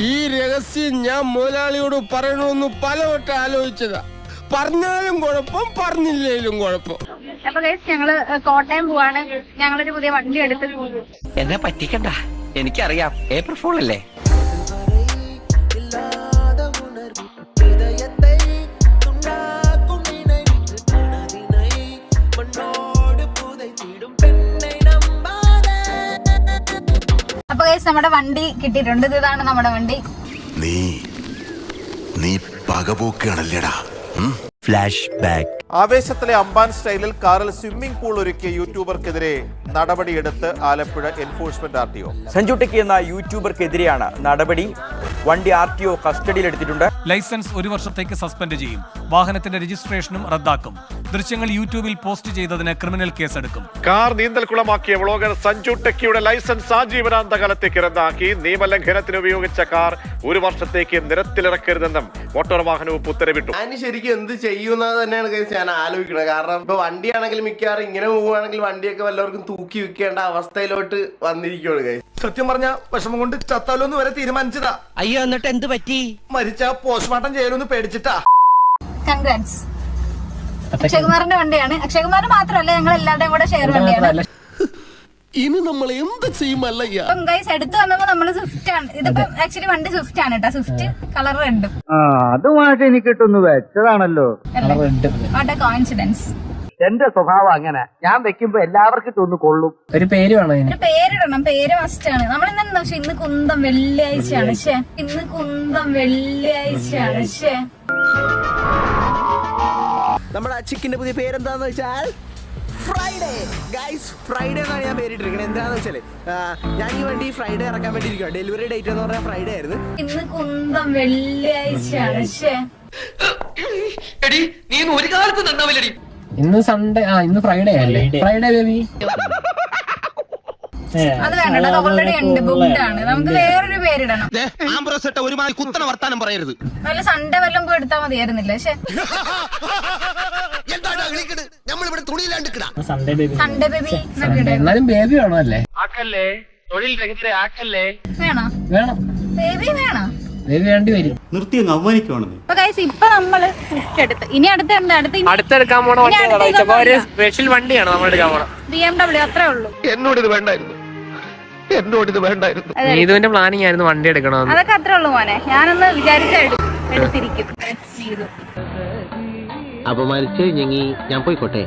ഈ രഹസ്യം ഞാൻ മുതലാളിയോട് പറയണമെന്ന് പലവട്ടം ആലോചിച്ചതാ. പറഞ്ഞാലും കുഴപ്പം പറഞ്ഞില്ലേലും കുഴപ്പം. അപ്പൊ ഞങ്ങൾ കോട്ടയം പോവാണ്. ഞങ്ങളൊരു പുതിയ വണ്ടി എടുത്ത് എന്നെ പറ്റിക്കണ്ട. എനിക്കറിയാം. ഏപ്രിൽ ഫോൺ അല്ലേ? അപ്പൊ ഗൈസ് നമ്മുടെ വണ്ടി കിട്ടിയിട്ടുണ്ട്. ഇതാണ് നമ്മുടെ വണ്ടി. നീ നീ പകപോക്കുകയാണല്ലേടാ. ഉം? ആവേശത്തിലെ അമ്പാൻ സ്റ്റൈലിൽ കാറിൽ സ്വിമ്മിംഗ് പൂൾ ഒരുക്കിയ യൂട്യൂബർക്കെതിരെ നടപടിയെടുത്ത് Alappuzha enforcement R T O. Sanju techie എന്ന യൂട്യൂബർക്കെതിരെയാണ് നടപടി. വണ്ടി ആർ ടി ഒ കസ്റ്റഡിയിലെടുത്തിട്ടുണ്ട് ലൈസൻസ് ഒരു വർഷത്തേക്ക് സസ്പെൻഡ് ചെയ്യും. വാഹനത്തിന്റെ രജിസ്ട്രേഷനും റദ്ദാക്കും. ദൃശ്യങ്ങൾ യൂട്യൂബിൽ പോസ്റ്റ് ചെയ്തതിന് ക്രിമിനൽ കേസെടുക്കും. കാർ നീന്തൽക്കുളമാക്കിയ വ്ളോഗർ സഞ്ജു ടെക്കിയുടെ ലൈസൻസ് ആജീവനാന്ത കാലത്തേക്ക് റദ്ദാക്കി. നിയമലംഘനത്തിന് ഉപയോഗിച്ച കാർ ഒരു വർഷത്തേക്ക് നിരത്തിലിറക്കരുതെന്നും മോട്ടോർ വാഹന വകുപ്പ് ഉത്തരവിട്ടു. ഞാൻ ശരിക്കും എന്ത് ചെയ്യുന്നത് തന്നെയാണ് കേസ് ഞാൻ ആലോചിക്കണം. കാരണം ഇപ്പൊ വണ്ടിയാണെങ്കിൽ മിക്കവാറും ഇങ്ങനെ പോവുകയാണെങ്കിൽ വണ്ടിയൊക്കെ വല്ലവർക്കും തൂക്കി വിൽക്കേണ്ട അവസ്ഥയിലോട്ട് വന്നിരിക്കുകയാണ് കൈ സത്യം പറഞ്ഞ വിഷമം കൊണ്ട് ചത്താലോന്ന് വരെ തീരുമാനിച്ചതാ. അയ്യോ എന്നിട്ട് എന്ത് പറ്റി? മരിച്ച പോസ്റ്റ്മോർട്ടം ചെയ്യലൊന്ന് പേടിച്ചിട്ടാ. കൺഗ്രാറ്റ്സ് അക്ഷയകുമാറിന്റെ വണ്ടിയാണ്. അക്ഷയകുമാർ മാത്രമല്ല ഞങ്ങൾ എല്ലാവരുടെയും കൂടെ ഷെയർ വണ്ടിയാണ്. ഇനി നമ്മൾ എന്ത് ചെയ്യുമല്ല ഇപ്പം ഗൈസ് എടുത്തു വന്നപ്പോ നമ്മൾ സ്വിഫ്റ്റ് ആണ്. ഇതിപ്പോ ആക്ച്വലി വണ്ടി സ്വിഫ്റ്റ് ആണ് കേട്ടോ. സ്വിഫ്റ്റ് കളർ റെഡും അതുമായിട്ട് എനിക്കിട്ടൊന്ന് വെച്ചതാണല്ലോ. വാട്ട് എ കോയിൻസിഡൻസ് എന്റെ സ്വഭാവം അങ്ങനെ. ഞാൻ വെക്കുമ്പോ എല്ലാവർക്കും ഇട്ടൊന്ന് കൊള്ളും. ഒരു പേര് വേണം ഒരു പേരിടണം. പേര് മസ്റ്റ് ആണ്. നമ്മൾ ഇന്ന് പക്ഷെ ഇന്ന് കുന്തം വെള്ളിയാഴ്ചയാണ്. പക്ഷേ ഇന്ന് കുന്തം വെള്ളിയാഴ്ചയാണ്. പക്ഷേ നമ്മുടെ ചിക്കിന്റെ പുതിയ പേരെന്താന്ന് വെച്ചാൽ? ഫ്രൈഡേ ഗൈസ് ഫ്രൈഡേ എന്നാണ് ഞാൻ പേരിട്ടിരിക്കുന്നത്. എന്താന്ന് വെച്ചാൽ ഞാൻ ഈ വണ്ടി ഫ്രൈഡേ ഇറക്കാൻ വേണ്ടി ഇരിക്കുക ഡെലിവറി ഡേറ്റ് എന്ന് പറഞ്ഞാൽ ഫ്രൈഡേ ആയിരുന്നു. ഇന്ന് കുന്തം വെള്ളിയാഴ്ചയാണ്. എടി നീ ഒരു കാലത്ത് നന്നാവില്ലടി. ഇന്ന് സൺഡേ ആ ഇന്ന് ഫ്രൈഡേ അല്ലേ? ഫ്രൈഡേ ബേബി അത് വേണ്ട അത് ഓൾറെഡി ഉണ്ട്. ബുക്ക്ഡ് ആണ്. നമുക്ക് വേറൊരു പേരിടണം. ഒരുമാതിരി കുത്തന വർത്താനം പറയരുത്. വല്ല സൺഡേ വല്ലതും പോയി എടുത്താൽ മതിയായിരുന്നില്ല. പക്ഷെ എന്താണ് നമ്മളിവിടെ തുണിയിലാണ്ടിക്കടാ സൺഡേ ബേബി സൺഡേ ബേബി എന്നൊക്കെ ഇടും. എന്നാലും ബേബി വേണം അല്ലേ വേണോ? വേണം. ബേബി വേണോ? ബേബി വേണ്ടി വരും. നിർത്തി അങ്ങ് അവമാനിക്കുവാണെന്ന്. ഇപ്പൊ നമ്മൾ എടുത്ത്. ഇനി അടുത്ത അടുത്തെടുക്കാൻ പോണ വണ്ടി സ്പെഷ്യൽ വണ്ടിയാണ് നമ്മൾ എടുക്കാൻ ബി എം ഡബ്ല്യൂ അത്രേ ഉള്ളൂ. എന്നോട് ഇത് വേണ്ടായിരുന്നു. എന്നോട് ഇത് വേണ്ടായിരുന്നു. നീതുവിന്റെ പ്ലാനിങ് ആയിരുന്നു വണ്ടി എടുക്കണമെന്ന് അതൊക്കെ അത്രേ ഉള്ളൂ മോനെ. ഞാനൊന്ന് വിചാരിച്ചു. അപമാനിച്ച് ഞങ്ങി. ഞാൻ പോയിക്കോട്ടെ.